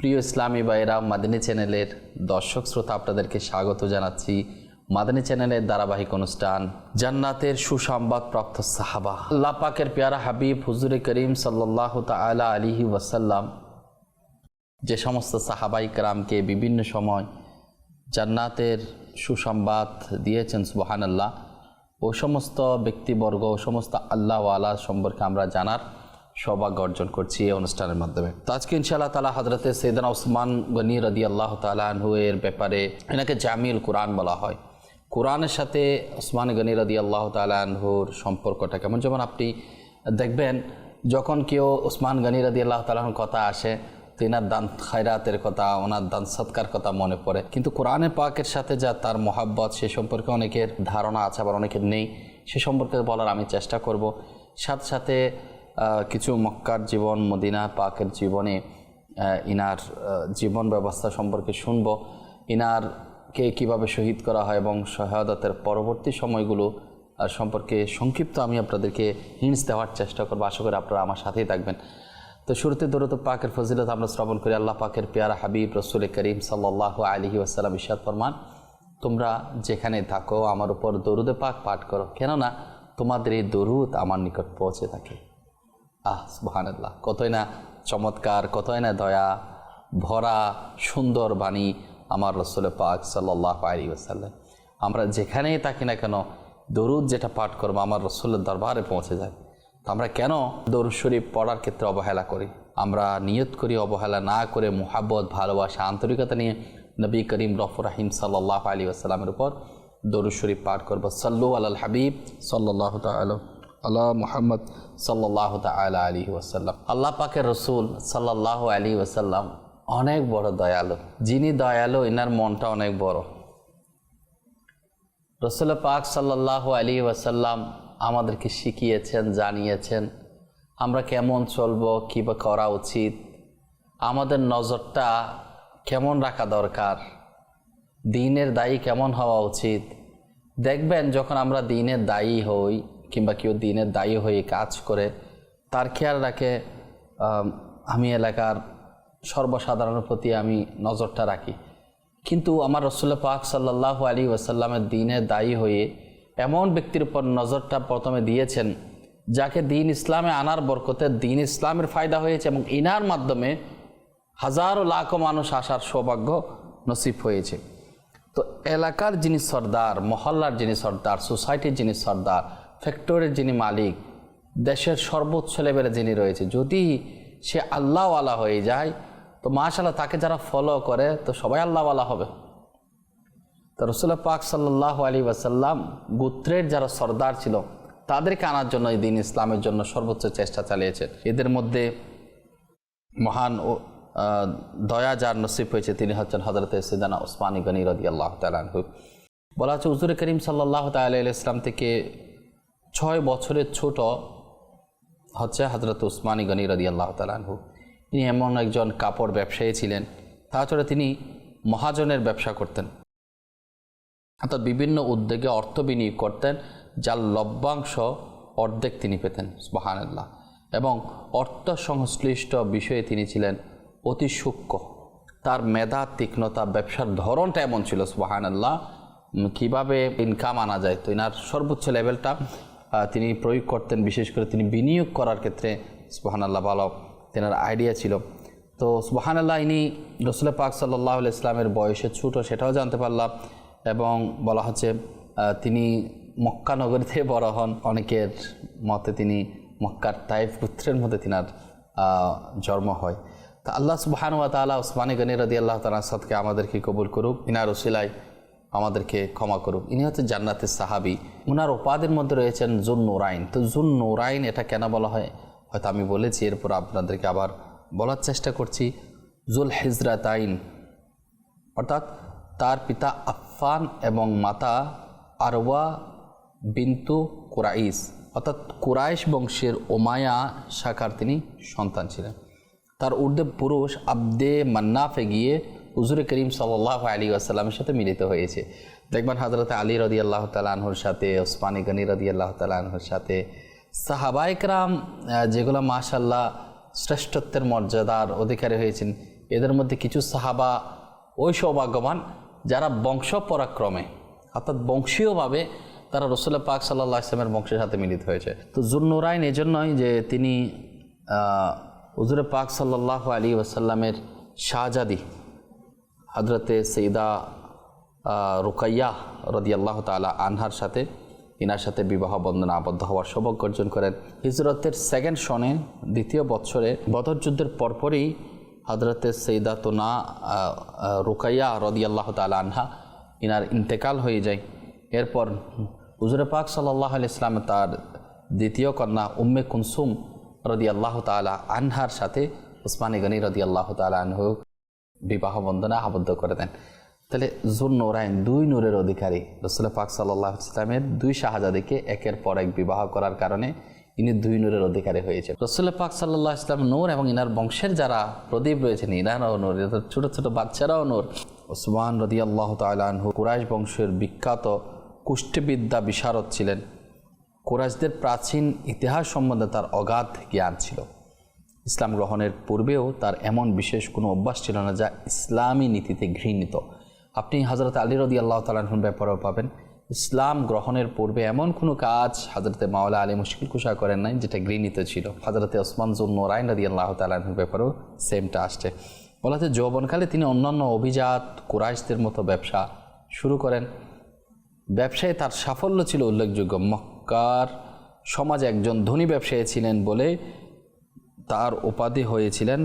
প্রিয় ইসলামী ভাইরা মাদিনী চ্যানেলের দর্শক শ্রোতা আপনাদেরকে স্বাগত জানাচ্ছি মাদানী চ্যানেলের ধারাবাহিক অনুষ্ঠান জান্নাতের সুসংবাদ প্রাপ্ত সাহাবা। আল্লাহ পাকের পেয়ারা হাবিব হুজুরে করিম সাল্লাহ তালা আলিহি ওয়াসাল্লাম যে সমস্ত সাহাবাই কারামকে বিভিন্ন সময় জান্নাতের সুসংবাদ দিয়েছেন সুবাহান আল্লাহ ও সমস্ত ব্যক্তিবর্গ, ও সমস্ত আল্লাহওয়ালা সম্পর্কে আমরা জানার সৌভাগ্য অর্জন করছি এই অনুষ্ঠানের মাধ্যমে। তো আজকে ইনশাআল্লাহ তালা হজরতে সৈদানা ওসমান গনি রদি আল্লাহ তালাহু এর ব্যাপারে এনাকে জামিল কোরআন বলা হয়। কোরআনের সাথে ওসমান গনি রদি আল্লাহ তালাহুর সম্পর্কটা কেমন? যেমন আপনি দেখবেন, যখন কেউ ওসমান গনি রদি আল্লাহ তালাহর কথা আসে, তো এনার দান খায়রাতের কথা, ওনার দান সৎকার কথা মনে পড়ে। কিন্তু কোরআনে পাকের সাথে যা তার মহাব্বত, সে সম্পর্কে অনেকের ধারণা আছে, আবার অনেকের নেই। সে সম্পর্কে বলার আমি চেষ্টা করব। সাথে সাথে কিছু মক্কার জীবন, মদিনা পাকের জীবনে ইনার জীবন ব্যবস্থা সম্পর্কে শুনব। ইনারকে কীভাবে শহীদ করা হয় এবং সহায়তার পরবর্তী সময়গুলো সম্পর্কে সংক্ষিপ্ত আমি আপনাদেরকে হিন্স দেওয়ার চেষ্টা করব। আশা করি আপনারা আমার সাথেই থাকবেন। তো শুরুতে দরুদ পাকের ফজিলত আমরা শ্রবণ করি। আল্লাহ পাকের পেয়ারা হাবিব, রসুল করিম সাল্লাহ আলহি আসাল্লাম ইশাদ ফরমান, তোমরা যেখানে থাকো, আমার উপর দরুদে পাক পাঠ করো। কেননা তোমাদের এই দরুদ আমার নিকট পৌঁছে থাকে। আহ, সুবহানাল্লাহ। কতই না চমৎকার, কতই না দয়া, ভরা, সুন্দর বাণী আমার রসুল পাক সাল্লাহ আলী আমরা যেখানেই থাকি না কেন, দরুদ যেটা পাঠ করব, আমার রসুলের দরবারে পৌঁছে যায়। তো আমরা কেন দরুদ শরীফ পড়ার ক্ষেত্রে অবহেলা করি? আমরা নিয়ত করি অবহেলা না করে মোহাব্বত, ভালোবাসা, আন্তরিকতা নিয়ে নবী করিম রফর রাহিম সাল্লাহ আলী আসসালামের উপর দরুদ শরীফ পাঠ করব। সাল্লু আল হাবিব সাল্লাহ তাল আল্লাহ মুহাম্মদ সাল্লাহ তালা আলী ওয়াসাল্লাম। আল্লাহ পাকের রসুল সাল্লাহ আলী ওয়াসাল্লাম অনেক বড় দয়ালু। যিনি দয়ালু এনার মনটা অনেক বড়। রসুল পাক সাল্লাহ আলী ওয়াসাল্লাম আমাদেরকে শিখিয়েছেন, জানিয়েছেন, আমরা কেমন চলবো, কী বা করা উচিত, আমাদের নজরটা কেমন রাখা দরকার, দিনের দায়ী কেমন হওয়া উচিত। দেখবেন যখন আমরা দিনের দায়ী হই কিংবা কেউ দিনের দায়ী হয়ে কাজ করে, তার খেয়াল রাখে, আমি এলাকার সর্বসাধারণের প্রতি আমি নজরটা রাখি। কিন্তু আমার রসুল্লা পাক সাল্লাহ আলী ওয়াসাল্লামের দিনের দায়ী হয়ে এমন ব্যক্তির উপর নজরটা প্রথমে দিয়েছেন, যাকে দিন ইসলামে আনার বরকতে দিন ইসলামের ফায়দা হয়েছে এবং ইনার মাধ্যমে হাজারো লাখো মানুষ আসার সৌভাগ্য নসিব হয়েছে। তো এলাকার যিনি সর্দার, মহল্লার যিনি সর্দার, সোসাইটির যিনি সর্দার ফ্যাক্টরির যিনি মালিক, দেশের সর্বোচ্চ লেভেলে যিনি রয়েছে, যদি সে আল্লাহওয়ালা হয়ে যায়, তো মাশাল্লাহ তাকে যারা ফলো করে, তো সবাই আল্লাহওয়ালা হবে। তো রসুল্লাহ পাক সাল্লাহ আলী ওয়াসাল্লাম গোত্রের যারা সর্দার ছিল, তাদেরকে আনার জন্য এই দিন ইসলামের জন্য সর্বোচ্চ চেষ্টা চালিয়েছেন এদের মধ্যে মহান ও দয়া যার নসিব হয়েছে, তিনি হচ্ছেন হজরত সিদানা ওসমানী গনি রদি আল্লাহ তালু বলা হচ্ছে উজুর করিম সাল্লাহ তাল ইসলাম থেকে ছয় বছরের ছোট হচ্ছে হজরত উসমানী গনি রদি আল্লাহ তালু তিনি এমন একজন কাপড় ব্যবসায়ী ছিলেন, তাছাড়া তিনি মহাজনের ব্যবসা করতেন। অর্থাৎ বিভিন্ন উদ্যোগে অর্থ বিনিয়োগ করতেন, যার লভ্যাংশ অর্ধেক তিনি পেতেন সুবাহান্লাহ এবং অর্থ সংশ্লিষ্ট বিষয়ে তিনি ছিলেন অতি সূক্ষ্ম। তার মেধা, তীক্ষ্ণতা, ব্যবসার ধরনটা এমন ছিল সুবাহান আল্লাহ কীভাবে ইনকাম আনা যায়, তো এনার সর্বোচ্চ লেভেলটা তিনি প্রয়োগ করতেন, বিশেষ করে তিনি বিনিয়োগ করার ক্ষেত্রে সুবাহান আল্লাহ ভালো তেনার আইডিয়া ছিল। তো সুবাহান আল্লাহ ইনি রসুল পাক সাল্লাহ ইসলামের বয়সে ছোট, সেটাও জানতে পারলাম। এবং বলা হচ্ছে তিনি মক্কা নগরীতে বড় হন। অনেকের মতে তিনি মক্কার তাইফ পুত্রের মধ্যে তিনার জন্ম হয়। তা আল্লাহ সুবাহান ওয়া তালা ওসমানী গনি রদি আল্লাহ তালা সাদকে আমাদেরকে কবুল করুক। ইনার ওসিলায় আমাদেরকে ক্ষমা করুক। ইনি হচ্ছে জান্নাতের সাহাবি। ওনার উপাদের মধ্যে রয়েছেন জুন নোরাইন তো জুন নোরাইন এটা কেন বলা হয়? হয়তো আমি বলেছি, এরপর আপনাদেরকে আবার বলার চেষ্টা করছি। জুল হিজরাতাইন অর্থাৎ তার পিতা আফ গাতফান এবং মাতা আরওয়া বিন্তু কুরাইস অর্থাৎ কুরাইশ বংশের ওমায়া শাখার তিনি সন্তান ছিলেন। তার ঊর্ধ্বে পুরুষ আব্দে মান্নাফে গিয়ে হুজুর করিম সাল্লাহ আলী আসাল্লামের সাথে মিলিত হয়েছে। দেখবেন হজরত আলী রদি আল্লাহ তালাহুর সাথে, ওসমানী গনি রদি আল্লাহ তালাহুর সাথে সাহাবাইকরাম যেগুলো মাশাল্লাহ শ্রেষ্ঠত্বের মর্যাদার অধিকারী হয়েছেন, এদের মধ্যে কিছু সাহাবা ওই সৌভাগ্যবান যারা বংশ পরাক্রমে, অর্থাৎ বংশীয়ভাবে তারা রসুল্লাহ পাক সাল্লাহ ইসলামের বংশের সাথে মিলিত হয়েছে। তো জুন্নুরাইন এই জন্যই যে তিনি হুজুরে পাক সাল্লাহ আলী ওসাল্লামের শাহজাদি হজরতে সৈদা রুকাইয়া রদি আল্লাহ তালা আনহার সাথে ইনার সাথে বিবাহ বন্ধনে আবদ্ধ হওয়ার সৌভাগ্য অর্জন করেন। হিজরতের সেকেন্ড সনে, দ্বিতীয় বৎসরে বদর যুদ্ধের পরপরই হজরতে সৈদা তোনা রুকাইয়া রদি আল্লাহ তালা আনহা ইনার ইন্তেকাল হয়ে যায়। এরপর হুজুরে পাক সাল্লাহ ইসলাম তার দ্বিতীয় কন্যা উম্মে কুনসুম রদি আল্লাহ তালা আনহার সাথে উসমানী গনি রদি আল্লাহ তালা আনহু বিবাহ বন্ধনে আবদ্ধ করে দেন। তাহলে জুন নোরাইন দুই নূরের অধিকারী রসুল পাক সাল্লাহ ইসলামের দুই শাহজাদিকে একের পর এক বিবাহ করার কারণে ইনি দুই নূরের অধিকারী হয়েছে রসুল পাক সাল্লাহ ইসলাম নূর এবং ইনার বংশের যারা প্রদীপ রয়েছেন, ইনারাও নূর ছোট ছোট বাচ্চারাও নূর। ওসমান রদি আল্লাহ তালহু কুরাইশ বংশের বিখ্যাত কুষ্ঠবিদ্যা বিশারদ ছিলেন। কুরাইশদের প্রাচীন ইতিহাস সম্বন্ধে তার অগাধ জ্ঞান ছিল। ইসলাম গ্রহণের পূর্বেও তার এমন বিশেষ কোনো অভ্যাস ছিল না যা ইসলামী নীতিতে ঘৃণিত। আপনি হজরত আলী রদি আল্লাহ তালাহুর ব্যাপারেও পাবেন, ইসলাম গ্রহণের পূর্বে এমন কোনো কাজ হজরতে মাওলা আলী মুশকিল কুশা করেন নাই যেটা ঘৃণিত ছিল। হজরতে ওসমান জুন নোরাইন রদি আল্লাহ তালাহুর ব্যাপারেও সেমটা আসছে। বলাতে যৌবনকালে তিনি অন্যান্য অভিজাত কুরাইশদের মতো ব্যবসা শুরু করেন। ব্যবসায় তার সাফল্য ছিল উল্লেখযোগ্য। মক্কার সমাজে একজন ধনী ব্যবসায়ী ছিলেন বলে তার উপাধি হয়েছিলেন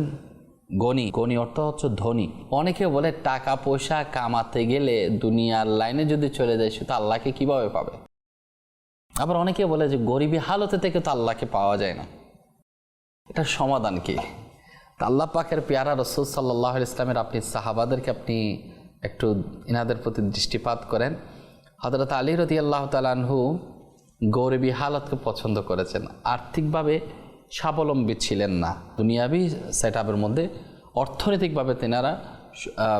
গণি। গণি অর্থ হচ্ছে ধনী। অনেকে বলে টাকা, পয়সা কামাতে গেলে দুনিয়ার লাইনে যদি চলে যায়, সে তো আল্লাহকে কীভাবে পাবে? আবার অনেকে বলে যে গরিবী হালতে থেকে তো আল্লাহকে পাওয়া যায় না। এটা সমাধান কি? আল্লাহ পাকের পেয়ারা রসুল সাল্লাহ ইসলামের আপনি সাহাবাদেরকে আপনি একটু ইনাদের প্রতি দৃষ্টিপাত করেন। হজরত আলী রতি আল্লাহ তালানহু গরিবী হালতকে পছন্দ করেছেন। আর্থিকভাবে স্বাবলম্বী ছিলেন না। দুনিয়াবি সেট আপের মধ্যে অর্থনৈতিকভাবে তেনারা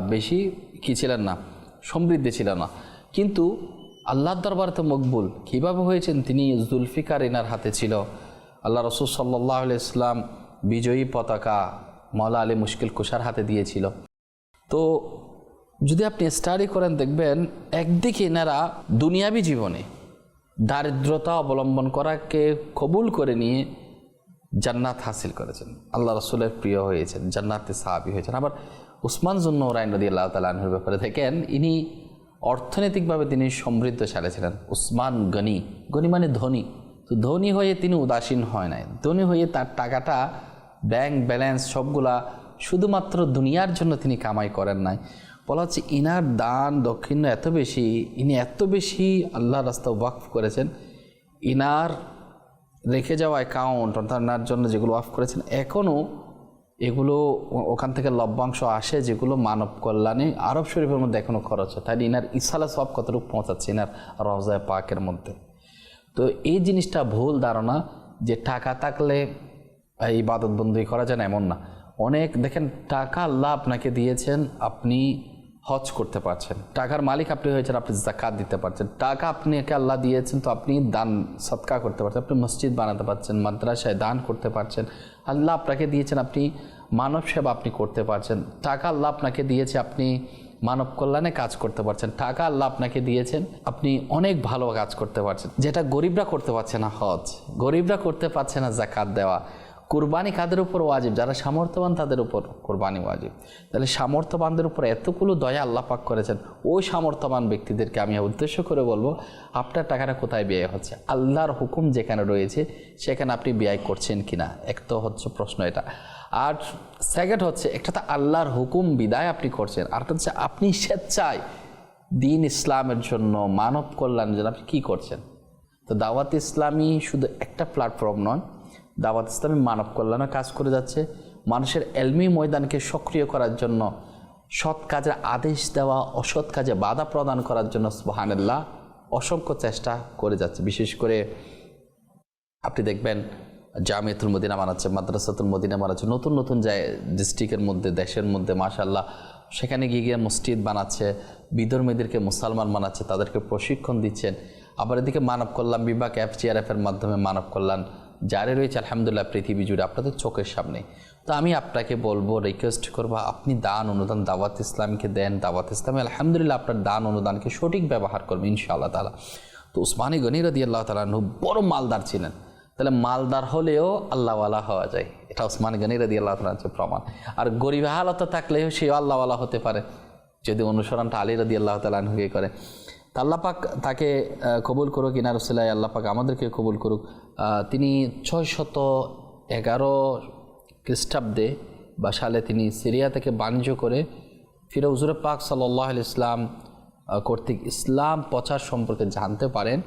বেশি কি ছিলেন না, সমৃদ্ধি ছিলেন না। কিন্তু আল্লাহর দরবার তো মকবুল। কীভাবে হয়েছেন? তিনি জুলফিকার এনার হাতে ছিল। আল্লাহ রসুল সাল্লাহ ইসলাম বিজয়ী পতাকা মৌলা আলী মুশকিল কুষার হাতে দিয়েছিল। তো যদি আপনি স্টাডি করেন, দেখবেন একদিকে এনারা দুনিয়াবি জীবনে দারিদ্রতা অবলম্বন করাকে কবুল করে নিয়ে জান্নাত হাসিল করেছেন। আল্লাহ রসুলের প্রিয় হয়েছেন, জান্নাতে সাহাবি হয়েছেন। আবার উসমান জুন্ন রাইন রদি আল্লাহ তালাহের ব্যাপারে দেখেন, ইনি অর্থনৈতিকভাবে তিনি সমৃদ্ধশালী ছিলেন। উসমান গনি গনি মানে ধনী। তো ধনী হয়ে তিনি উদাসীন হয় নাই। ধনী হয়ে তার টাকাটা, ব্যাংক ব্যালেন্স সবগুলা শুধুমাত্র দুনিয়ার জন্য তিনি কামাই করেন নাই। বলা হচ্ছে ইনার দান দক্ষিণ এত বেশি, ইনি এত বেশি আল্লাহ রাস্তা ওয়াকফ করেছেন। ইনার রেখে যাওয়া অ্যাকাউন্ট অর্থাৎ ওনার জন্য যেগুলো অফ করেছেন এখনও এগুলো ওখান থেকে লভ্যাংশ আসে যেগুলো মানব কল্যাণে আরব শরীফের মধ্যে এখনও খরচ হয়। তাই ইনার ইসালা সব কতটুকু পৌঁছাচ্ছে ইনার রওজায় পাকের মধ্যে? তো এই জিনিসটা ভুল ধারণা যে টাকা থাকলে এই ইবাদতবন্দি করা যায় না, এমন না। অনেক, দেখেন, টাকা আল্লাহ আপনাকে দিয়েছেন, আপনি হজ করতে পারছেন। টাকার মালিক আপনি হয়েছেন, আপনি জাকাত দিতে পারছেন। টাকা আপনাকে আল্লাহ দিয়েছেন তো আপনি দান সৎকা করতে পারছেন। আপনি মসজিদ বানাতে পারছেন, মাদ্রাসায় দান করতে পারছেন। আল্লাহ আপনাকে দিয়েছেন, আপনি মানব সেবা আপনি করতে পারছেন। টাকা আল্লাহ আপনাকে দিয়েছে, আপনি মানব কল্যাণে কাজ করতে পারছেন। টাকা আল্লাহ আপনাকে দিয়েছেন, আপনি অনেক ভালো কাজ করতে পারছেন। যেটা গরিবরা করতে পারছে না হজ, গরিবরা করতে পারছে না জাকাত দেওয়া। কোরবানি কাদের উপর ওয়াজিব? যারা সামর্থ্যবান তাদের উপর কোরবানি ওয়াজিব। তাহলে সামর্থ্যবানদের উপর এতগুলো দয়া আল্লাহ পাক করেছেন ওই সামর্থ্যবান ব্যক্তিদেরকে আমি উদ্দেশ্য করে বলব, আপনার টাকাটা কোথায় ব্যয় হচ্ছে? আল্লাহর হুকুম যেখানে রয়েছে, সেখানে আপনি ব্যয় করছেন কিনা? এক তো হচ্ছে প্রশ্ন এটা। আর সেকেন্ড হচ্ছে, একটা তো আল্লাহর হুকুম বিদায় আপনি করছেন আরেকটা হচ্ছে আপনি স্বেচ্ছায় দিন ইসলামের জন্য, মানব কল্যাণের জন্য আপনি কী করছেন? তো দাওয়াত ইসলামী শুধু একটা প্ল্যাটফর্ম নয় দাওয়াত ইসলামী মানব কল্যাণে কাজ করে যাচ্ছে। মানুষের এলমি ময়দানকে সক্রিয় করার জন্য, সৎ কাজের আদেশ দেওয়া, অসৎ কাজে বাধা প্রদান করার জন্য সুবাহান্লাহ অসংখ্য চেষ্টা করে যাচ্ছে। বিশেষ করে আপনি দেখবেন, জামিয়াতুল মদিনা বানাচ্ছে মাদ্রাসাতুল মদিনা বানাচ্ছে নতুন নতুন যায় ডিস্ট্রিক্টের মধ্যে, দেশের মধ্যে মাশাল্লাহ সেখানে গিয়ে গিয়ে মসজিদ বানাচ্ছে, বিধর্মীদেরকে মুসলমান বানাচ্ছে তাদেরকে প্রশিক্ষণ দিচ্ছেন। আবার এদিকে মানব কল্যাণ বিভাগ এফজিআরএফ এর মাধ্যমে মানব কল্যাণ জারি রয়েছে, আলহামদুলিল্লাহ, পৃথিবী জুড়ে আপনাদের চোখের সামনে। তো আমি আপনাকে বলব রিকোয়েস্ট করব, আপনি দান, অনুদান, দাওয়াত ইসলামকে দেন, দাওয়াত ইসলামে আলহামদুলিল্লাহ আপনার দান, অনুদানকে সঠিক ব্যবহার করবেন ইনশাআল্লাহ তালা তো উসমানী গনি রদি আল্লাহ তালু বড় মালদার ছিলেন। তাহলে মালদার হলেও আল্লাহওয়ালা হওয়া যায়। এটা উসমান গনি রদি আল্লাহ তালার হচ্ছে প্রমাণ। আর গরিব হালত থাকলেও সেও আল্লাহওয়ালা হতে পারে। যদি অনুসরণটা আলী রদি আল্লাহ তালুকে করে। তা আল্লাহ পাক তাকে কবুল করুক, ইনা রসুল্লাহ আল্লাহ পাক আমাদেরকে কবুল করুক। তিনি ছয় শত এগারো খ্রিস্টাব্দে বা সালে তিনি সিরিয়া থেকে বাণিজ্য করে ফিরে হুজুর পাক সাল্লাহ ইসলাম কর্তৃক ইসলাম প্রচার সম্পর্কে জানতে পারেন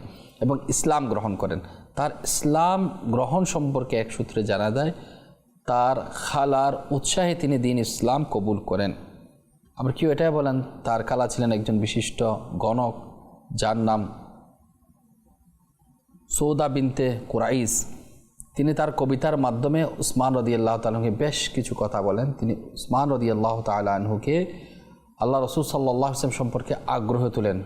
এবং ইসলাম গ্রহণ করেন। তার ইসলাম গ্রহণ সম্পর্কে এক সূত্রে জানা যায়, তার খালার উৎসাহে তিনি দিন ইসলাম কবুল করেন। আবার কেউ এটাই বলেন, তার খালা ছিলেন একজন বিশিষ্ট গণক। যার নাম সৌদা বিনতে কুরাইস তিনি তার কবিতার মাধ্যমে উসমান রদি আল্লাহ তালুকে বেশ কিছু কথা বলেন। তিনি উসমান রদি আল্লাহ তালহুকে আল্লাহ রসুল সাল্লাহ ইসলাম সম্পর্কে আগ্রহ তুলেন।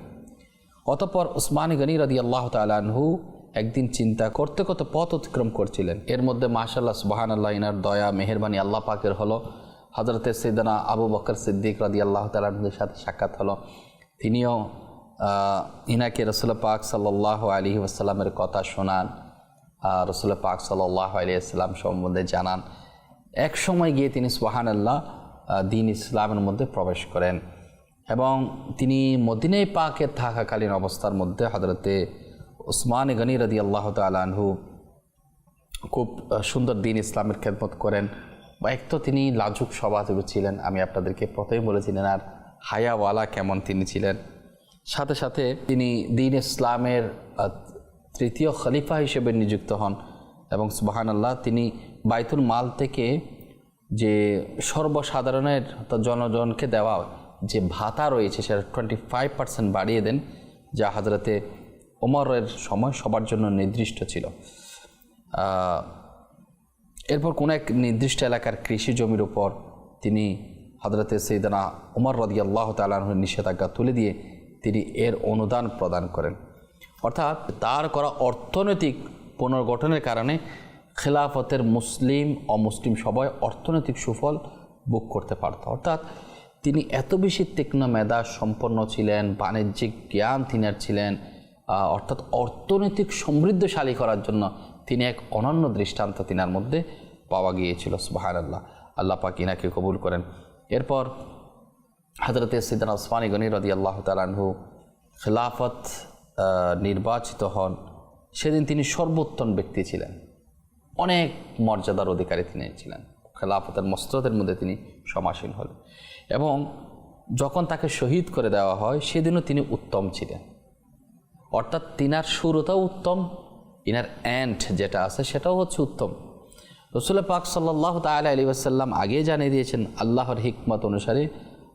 অতপর উসমান গনি রদি আল্লাহ তালহু একদিন চিন্তা করতে করতে পথ অতিক্রম করছিলেন। এর মধ্যে মাশাল্লাহ সুবাহান আল্লাহ ইনার দয়া, মেহরবানি আল্লাহ পাকের হলো। হজরত সৈদানা আবু বকর সিদ্দিক রদি আল্লাহ তালহুর সাথে সাক্ষাৎ হলো। তিনিও ইনাকে রসুল পাক সাল্লাহ আলী আসসালামের কথা শোনান আহ, রসুল পাক সাল্লাহ আলী আসসালাম সম্বন্ধে জানান। এক সময় গিয়ে তিনি সুবাহান আল্লাহ দিন ইসলামের মধ্যে প্রবেশ করেন এবং তিনি মদিনায় পাকে থাকাকালীন অবস্থার মধ্যে হজরতে ওসমান গনি রদি আল্লাহ তালহু খুব সুন্দর দিন ইসলামের খেদমত করেন। বা এক তো তিনি লাজুক স্বভাবের ছিলেন আমি আপনাদেরকে প্রথমে বলেছিলেন আর হায়াওয়ালা কেমন তিনি ছিলেন। সাথে সাথে তিনি দিন ইসলামের তৃতীয় খলিফা হিসেবে নিযুক্ত হন এবং সুবাহান আল্লাহ তিনি বাইতুল মাল থেকে যে সর্বসাধারণের জনজনকে দেওয়া যে ভাতা রয়েছে সেটা টোয়েন্টি ফাইভ পার্সেন্ট বাড়িয়ে দেন, যা হাজরতে ওমরের সময় সবার জন্য নির্দিষ্ট ছিল। এরপর কোনো এক নির্দিষ্ট এলাকার কৃষি জমির উপর তিনি হজরতে সৈদানা উমর রদি আল্লাহ তালাহর নিষেধাজ্ঞা তুলে দিয়ে তিনি এর অনুদান প্রদান করেন। অর্থাৎ তার করা অর্থনৈতিক পুনর্গঠনের কারণে খেলাফতের মুসলিম অমুসলিম সবাই অর্থনৈতিক সুফল ভোগ করতে পারত। অর্থাৎ তিনি এত বেশি তীক্ষ্ণ মেধা সম্পন্ন ছিলেন, বাণিজ্যিক জ্ঞান তিনি ছিলেন অর্থাৎ অর্থনৈতিক সমৃদ্ধশালী করার জন্য তিনি এক অনন্য দৃষ্টান্ত তিনার মধ্যে পাওয়া গিয়েছিল সুবাহান আল্লাহ আল্লাহ ইনাকে কবুল করেন। এরপর হজরত সিদ্দান ওসমানী গনি রদি আল্লাহ তালাহু খেলাফত নির্বাচিত হন। সেদিন তিনি সর্বোত্তম ব্যক্তি ছিলেন। অনেক মর্যাদার অধিকারী তিনি ছিলেন। খেলাফতের মস্ত্রদের মধ্যে তিনি সমাসীন হলেন। এবং যখন তাকে শহীদ করে দেওয়া হয়, সেদিনও তিনি উত্তম ছিলেন। অর্থাৎ তিনার শুরুটাও উত্তম ইনার অ্যান্ড যেটা আছে সেটাও হচ্ছে উত্তম। রসুল পাক সাল্লাহ তাল আলী আসাল্লাম আগে জানিয়ে দিয়েছেন, আল্লাহর হিকমত অনুসারে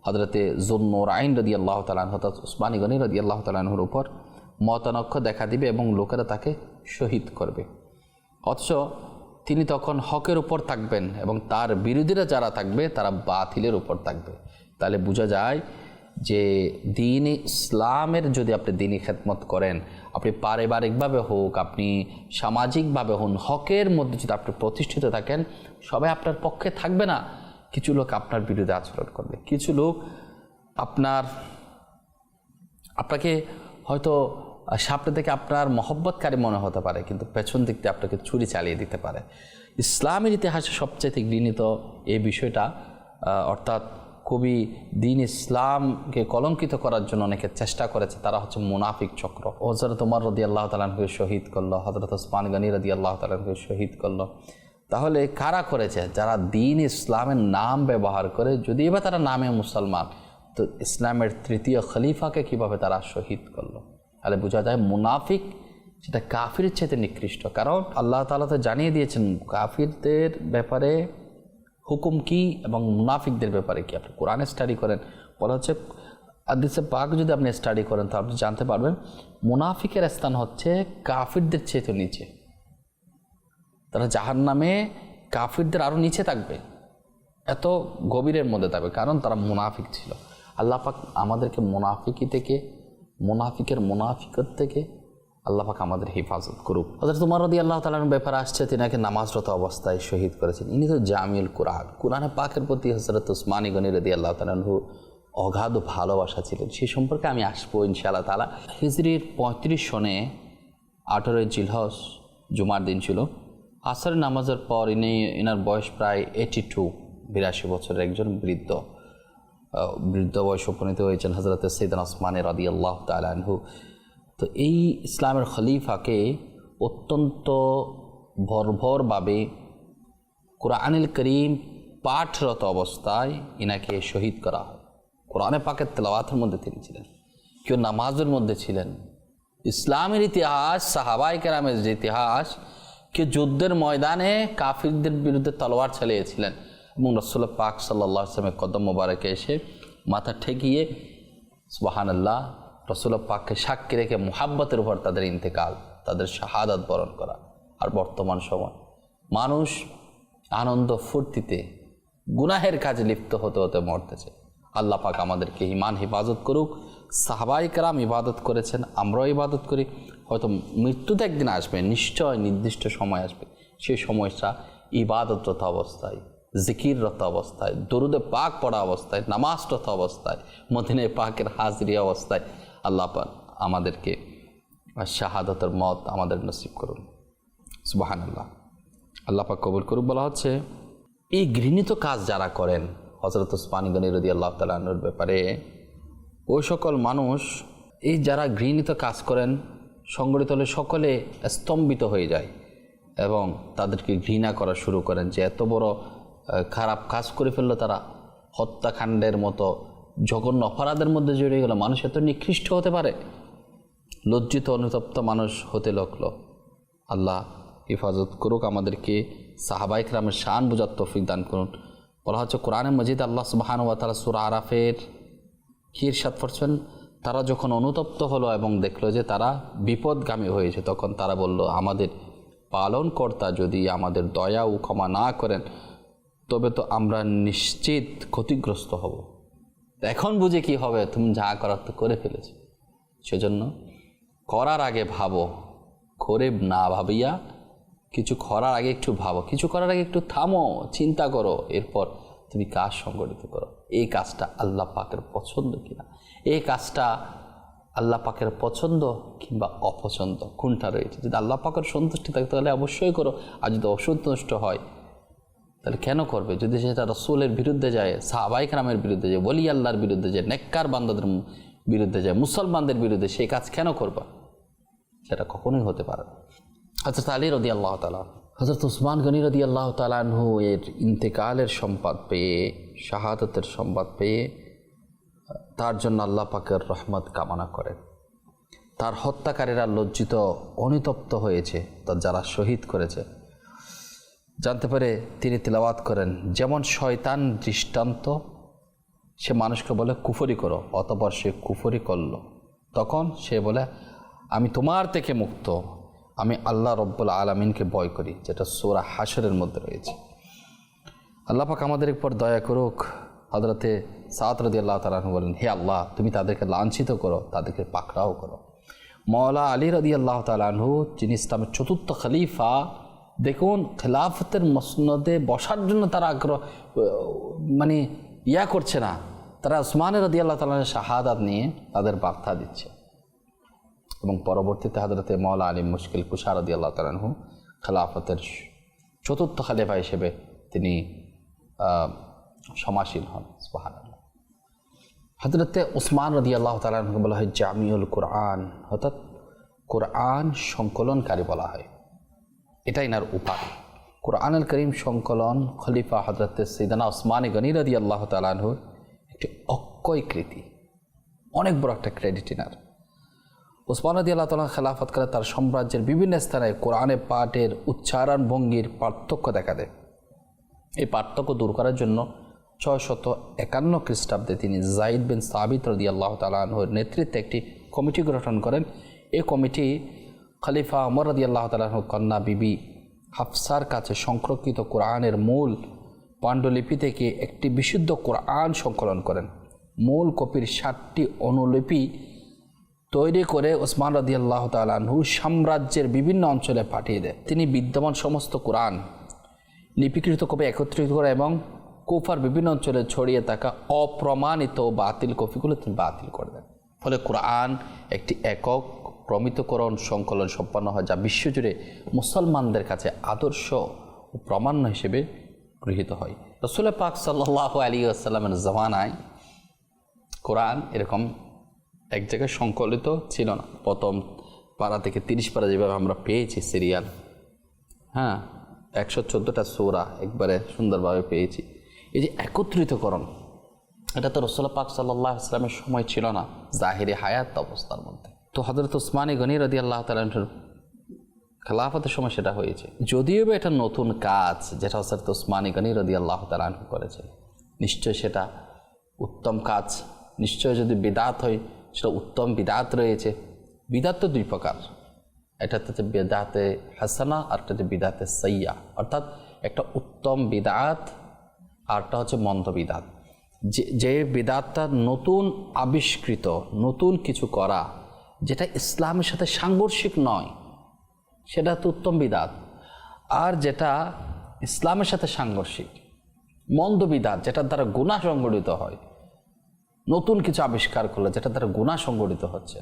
হজরতে জুন্নুর আইন রদি আল্লাহ তালান অর্থাৎ উসমানী গনি রদি আল্লাহ তালাহুর উপর মতানক্ষ দেখা দিবে এবং লোকেরা তাকে শহীদ করবে। অথচ তিনি তখন হকের উপর থাকবেন এবং তার বিরোধীরা যারা থাকবে, তারা বাতিলের উপর থাকবে। তাহলে বোঝা যায় যে দিন ইসলামের যদি আপনি দিনই খেদমত করেন, আপনি পারিবারিকভাবে হোক, আপনি সামাজিকভাবে হন, হকের মধ্যে যদি আপনি প্রতিষ্ঠিত থাকেন, সবাই আপনার পক্ষে থাকবে না। কিছু লোক আপনার বিরুদ্ধে আচরণ করবে। কিছু লোক আপনার, আপনাকে হয়তো সামনে থেকে আপনার মহব্বতকারী মনে হতে পারে, কিন্তু পেছন দিক দিয়ে আপনাকে ছুরি চালিয়ে দিতে পারে। ইসলামের ইতিহাসে সবচেয়ে ঘৃণিত এই বিষয়টা অর্থাৎ খুবই দিন ইসলামকে কলঙ্কিত করার জন্য অনেকে চেষ্টা করেছে, তারা হচ্ছে মুনাফিক চক্র। হজরত উমর রদি আল্লাহ তালানকে শহীদ করল হজরত ওসমান গনি রদি আল্লাহ তালানকে শহীদ করল। তাহলে কারা করেছে? যারা দিন ইসলামের নাম ব্যবহার করে, যদি এবার তারা নামে মুসলমান, তো ইসলামের তৃতীয় খলিফাকে কীভাবে তারা শহীদ করল? তাহলে বোঝা যায় মুনাফিক সেটা কাফির চেতে নিকৃষ্ট। কারণ আল্লাহ তালা তো জানিয়ে দিয়েছেন, কাফিরদের ব্যাপারে হুকুম কি এবং মুনাফিকদের ব্যাপারে কি? আপনি কোরআনে স্টাডি করেন, বলা হচ্ছে আদিসে পাক যদি আপনি স্টাডি করেন তো আপনি জানতে পারবেন, মুনাফিকের স্থান হচ্ছে কাফিরদের চেয়ে নিচে। তারা জাহান নামে কাফিরদের আরও নিচে থাকবে। এত গভীরের মধ্যে থাকবে, কারণ তারা মুনাফিক ছিল। আল্লাহ পাক আমাদেরকে মুনাফিকি থেকে, মুনাফিকের মুনাফিকত থেকে আল্লাহ পাক আমাদের হেফাজত করুক। হজরত তোমার রদি আল্লাহ তালার ব্যাপারে আসছে, তিনাকে নামাজরত অবস্থায় শহীদ করেছেন। ইনি তো জামিল কোরআন। কোরআনে পাকের প্রতি হজরত উসমানী গনি রদি আল্লাহ তালাহু অগাধ ভালোবাসা ছিলেন। সেই সম্পর্কে আমি আসব ইনশাআল্লাহ তালা হিজরির পঁয়ত্রিশ সনে আঠেরোই জিলহস জুমার দিন ছিল। আসরের নামাজের পর ইনি এনার বয়স প্রায় এইটি টু বিরাশি বছরের একজন বৃদ্ধ। বৃদ্ধ বয়স উপনীত হয়েছেন হজরত সৈদান ওসমানের রদি আল্লাহ তালাহু তো এই ইসলামের খলিফাকে অত্যন্ত ভরভরভাবে কোরআনুল করিম পাঠরত অবস্থায় ইনাকে শহীদ করা হয়। কোরআনে পাকের তেলাওয়াতের মধ্যে তিনি ছিলেন, কেউ নামাজের মধ্যে ছিলেন। ইসলামের ইতিহাস সাহাবাই কেরামের যে ইতিহাস কেউ যুদ্ধের ময়দানে কাফিরদের বিরুদ্ধে তলোয়ার চালিয়েছিলেন এবং রসুল্লাহ পাক সাল্লাহ আসলামের কদম মোবারকে এসে মাথা ঠেকিয়ে সুবাহান আল্লাহ রসুল্লাহ পাককে সাক্ষী রেখে মোহাব্বতের উপর তাদের ইন্তেকাল, তাদের শাহাদাত বরণ করা। আর বর্তমান সময় মানুষ আনন্দ ফুর্তিতে গুনাহের কাজে লিপ্ত হতে হতে মরতেছে। আল্লাহ পাক আমাদেরকে ইমান হিফাজত করুক সাহাবাই কারাম ইবাদত করেছেন, আমরাও ইবাদত করি। হয়তো মৃত্যুতে একদিন আসবে, নিশ্চয় নির্দিষ্ট সময় আসবে। সেই সময়টা ইবাদতরত অবস্থায়, জিকিররত অবস্থায়, দরুদে পাক পড়া অবস্থায়, নামাজরত অবস্থায় মদিনে পাকের হাজরি অবস্থায় আল্লাহ আমাদেরকে শাহাদতের মত আমাদের নসিব করুন। সুবাহান আল্লাহ আল্লাহ পাক কবুল করুক বলা হচ্ছে, এই ঘৃণিত কাজ যারা করেন হজরত উসমানী গনি রদি আল্লাহ তালানোর ব্যাপারে, ওই সকল মানুষ, এই যারা ঘৃণিত কাজ করেন সংগঠিত হলে সকলে স্তম্ভিত হয়ে যায় এবং তাদেরকে ঘৃণা করা শুরু করেন যে এত বড় খারাপ কাজ করে ফেলল তারা। হত্যাকাণ্ডের মতো জঘন্য অপরাধের মধ্যে জড়িয়ে গেল। মানুষ এত নিকৃষ্ট হতে পারে। লজ্জিত অনুতপ্ত মানুষ হতে লাগল আল্লাহ হেফাজত করুক আমাদেরকে। সাহাবাইক রামের শান বুঝার তৌফিক দান করুন। বলা হচ্ছে কোরআনে মজিদ আল্লাহ সুবাহান ওয়া তারা সুরা আরাফের ক্ষীর সাত করছেন তারা যখন অনুতপ্ত হলো এবং দেখল যে তারা বিপদগামী হয়েছে, তখন তারা বলল, আমাদের পালনকর্তা যদি আমাদের দয়া ও ক্ষমা না করেন, তবে তো আমরা নিশ্চিত ক্ষতিগ্রস্ত হব। এখন বুঝে কি হবে? তুমি যা করার তো করে ফেলেছ। সেজন্য করার আগে ভাবো করে না ভাবিয়া কিছু করার আগে একটু ভাবো, কিছু করার আগে একটু থামো, চিন্তা করো, এরপর তুমি কাজ সংগঠিত করো। এই কাজটা আল্লাহ পাকের পছন্দ কিনা? এই কাজটা আল্লাহ পাকের পছন্দ কিংবা অপছন্দ? কোনটা রয়েছে? যদি আল্লাহ পাকের সন্তুষ্টি থাকে, তাহলে অবশ্যই করো। আর যদি অসন্তুষ্ট হয়, তাহলে কেন করবে? যদি সেটা রসুলের বিরুদ্ধে যায় সাহাবাইক রামের বিরুদ্ধে যায় বলি আল্লাহর বিরুদ্ধে যায়, নেককার বান্দাদের বিরুদ্ধে যায়, মুসলমানদের বিরুদ্ধে, সেই কাজ কেন করবা? সেটা কখনোই হতে পারে না। হজরত আলী রদি আল্লাহ তালা হজরত উসমান গনি রদি আল্লাহ তালাহু এর ইন্তেকালের সম্পাদ পেয়ে, শাহাদতের সম্পাদ পেয়ে তার জন্য আল্লাহ পাকের রহমত কামনা করেন তার হত্যাকারীরা লজ্জিত, অনুতপ্ত হয়েছে তার যারা শহীদ করেছে। জানতে পারে তিনি তিলাওয়াত করেন, যেমন শয়তান দৃষ্টান্ত, সে মানুষকে বলে কুফরি করো, অতপর সে কুফরি করল। তখন সে বলে, আমি তোমার থেকে মুক্ত, আমি আল্লাহ রব্বুল আলমিনকে ভয় করি যেটা সোরা হাসরের মধ্যে রয়েছে। আল্লাহ পাক আমাদের উপর দয়া করুক হজরতে সাত রদি আল্লাহ তালাহু বলেন, হে আল্লাহ, তুমি তাদেরকে লাঞ্ছিত করো, তাদেরকে পাকড়াও করো। মৌলা আলী রদি আল্লাহ তালাহু যিনি ইসলামের চতুর্থ খলিফা, দেখুন খেলাফতের মসনদে বসার জন্য তারা আগ্রহ মানে ইয়া করছে না। তারা উসমানের রদি আল্লাহ তালাহের শাহাদাত নিয়ে তাদের বার্তা দিচ্ছে। এবং পরবর্তীতে হাজরতে মৌলা আলী মুশকিল কুশারদি আল্লাহ তালাহু খেলাফতের চতুর্থ খালেফা হিসেবে তিনি সমাসীন হন সুবাহান হজরতে ওসমান রদি আল্লাহ তালাহকে বলা হয় জামিউল কোরআন, অর্থাৎ কোরআন সংকলনকারী বলা হয়। এটাই নার উপায় কোরআনুল করিম সংকলন খলিফা হজরত সৈদানা ওসমান গনি রদি আল্লাহ তালাহুর একটি অক্ষয় কৃতি, অনেক বড় একটা ক্রেডিট ইনার ওসমান রদি আল্লাহ তালা খেলাফতকালে তার সাম্রাজ্যের বিভিন্ন স্থানে কোরআনে পাঠের উচ্চারণ ভঙ্গির পার্থক্য দেখা দেয়। এই পার্থক্য দূর করার জন্য ছয় শত একান্ন খ্রিস্টাব্দে তিনি জাইদ বিন সাবিত রদি আল্লাহ তালাহর নেতৃত্বে একটি কমিটি গঠন করেন। এই কমিটি খলিফা অমর রদি আল্লাহ তালাহর কন্যা বিবি হাফসার কাছে সংরক্ষিত কোরআনের মূল পাণ্ডুলিপি থেকে একটি বিশুদ্ধ কোরআন সংকলন করেন। মূল কপির ষাটটি অনুলিপি তৈরি করে ওসমান রদি আল্লাহ তালাহু সাম্রাজ্যের বিভিন্ন অঞ্চলে পাঠিয়ে দেয়। তিনি বিদ্যমান সমস্ত কোরআন লিপিকৃত কপি একত্রিত করে এবং কুফার বিভিন্ন অঞ্চলে ছড়িয়ে থাকা অপ্রমাণিত বাতিল কপিগুলো তিনি বাতিল করে দেন। ফলে কোরআন একটি একক প্রমিতকরণ সংকলন সম্পন্ন হয়, যা বিশ্বজুড়ে মুসলমানদের কাছে আদর্শ ও প্রমাণ্য হিসেবে গৃহীত হয়। রসুল পাক সাল্লাহ আলী আসসালামের জমানায় কোরআন এরকম এক জায়গায় সংকলিত ছিল না। প্রথম পাড়া থেকে তিরিশ পাড়া যেভাবে আমরা পেয়েছি সিরিয়াল হ্যাঁ একশো চোদ্দোটা সৌরা একবারে সুন্দরভাবে পেয়েছি। এই যে একত্রিতকরণ, এটা তো রসোল্লা পাক সাল্লাহ ইসলামের সময় ছিল না, জাহিরি হায়াত অবস্থার মধ্যে। তো হজরত উসমানী গনি রদি আল্লাহ তালার খেলাফতের সময় সেটা হয়েছে। যদিও বা এটা নতুন কাজ যেটা হজরত উসমানী গনি রদি আল্লাহ তালাহ করেছে, নিশ্চয় সেটা উত্তম কাজ, নিশ্চয় যদি বিদাত হয়, সেটা উত্তম বিদাত রয়েছে। বিদাত তো দুই প্রকার এটাতে হচ্ছে বেদাতে হাসানা আর একটা হচ্ছে বিদাতে সৈয়া অর্থাৎ একটা উত্তম বিদাত আরটা হচ্ছে মন্দ বিদাত যে যে বিদাতটা নতুন আবিষ্কৃত, নতুন কিছু করা, যেটা ইসলামের সাথে সাংঘর্ষিক নয়, সেটা তো উত্তম বিদাত আর যেটা ইসলামের সাথে সাংঘর্ষিক, মন্দ বিদাত যেটার দ্বারা গুণা সংগঠিত হয়, নতুন কিছু আবিষ্কার করলে যেটা দ্বারা গুণা সংগঠিত হচ্ছে,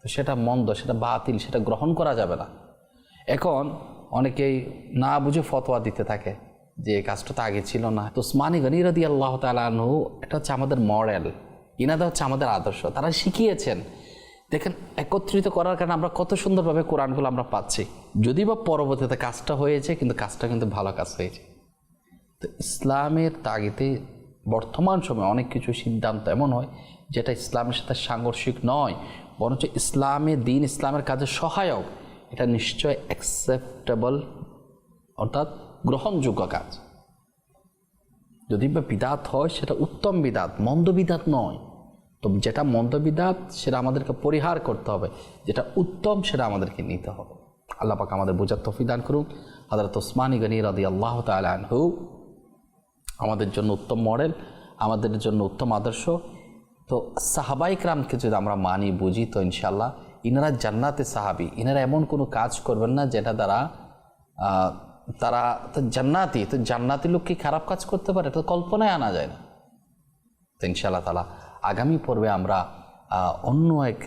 তো সেটা মন্দ, সেটা বাতিল, সেটা গ্রহণ করা যাবে না। এখন অনেকেই না বুঝে ফতোয়া দিতে থাকে। যে কাজটা তো আগে ছিল না। তো স্মানি গনিরদি আল্লাহ তালু এটা হচ্ছে আমাদের মডেল ইনাদা হচ্ছে আমাদের আদর্শ। তারা শিখিয়েছেন, দেখেন, একত্রিত করার কারণে আমরা কত সুন্দরভাবে কোরআনগুলো আমরা পাচ্ছি। যদি বা পরবর্তীতে কাজটা হয়েছে, কিন্তু কাজটা কিন্তু ভালো কাজ হয়েছে। তো ইসলামের তাগিতে বর্তমান সময়ে অনেক কিছু সিদ্ধান্ত এমন হয়, যেটা ইসলামের সাথে সাংঘর্ষিক নয়, বরঞ্চ ইসলামে দিন ইসলামের কাজে সহায়ক। এটা নিশ্চয় অ্যাকসেপ্টেবল অর্থাৎ গ্রহণযোগ্য কাজ। যদি বা বিদাত হয়, সেটা উত্তম বিদাত, মন্দ বিদাত নয়। তো যেটা মন্দ বিদাত, সেটা আমাদেরকে পরিহার করতে হবে। যেটা উত্তম, সেটা আমাদেরকে নিতে হবে। আল্লাহ পাক আমাদের বোঝার তফিদান করুন হজরত ওসমানী গনি রাদি আল্লাহ তালহু আমাদের জন্য উত্তম মডেল, আমাদের জন্য উত্তম আদর্শ। তো সাহাবাইক রামকে যদি আমরা মানি, বুঝি, তো ইনশাল্লাহ ইনারা জান্নাতে সাহাবি। ইনারা এমন কোনো কাজ করবেন না, যেটা দ্বারা তারা তো জান্নাতি তো জান্নাতি লোক কি খারাপ কাজ করতে পারে? এটা কল্পনায় আনা যায় না। তো ইনশাআল্লাহ তালা আগামী পর্বে আমরা অন্য এক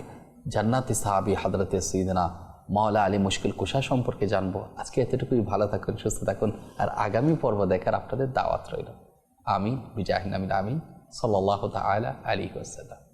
জান্নাতি সাহাবি হাদরতে সঈদনা মাওলা আলী মুশকিল কুষা সম্পর্কে জানব। আজকে এতটুকুই, ভালো থাকুন, সুস্থ থাকুন। আর আগামী পর্ব দেখার আপনাদের দাওয়াত রইল। আমি বিজাহিন আমিন আমিন। সাল্লাহ তালা আলী ওসাল্লাম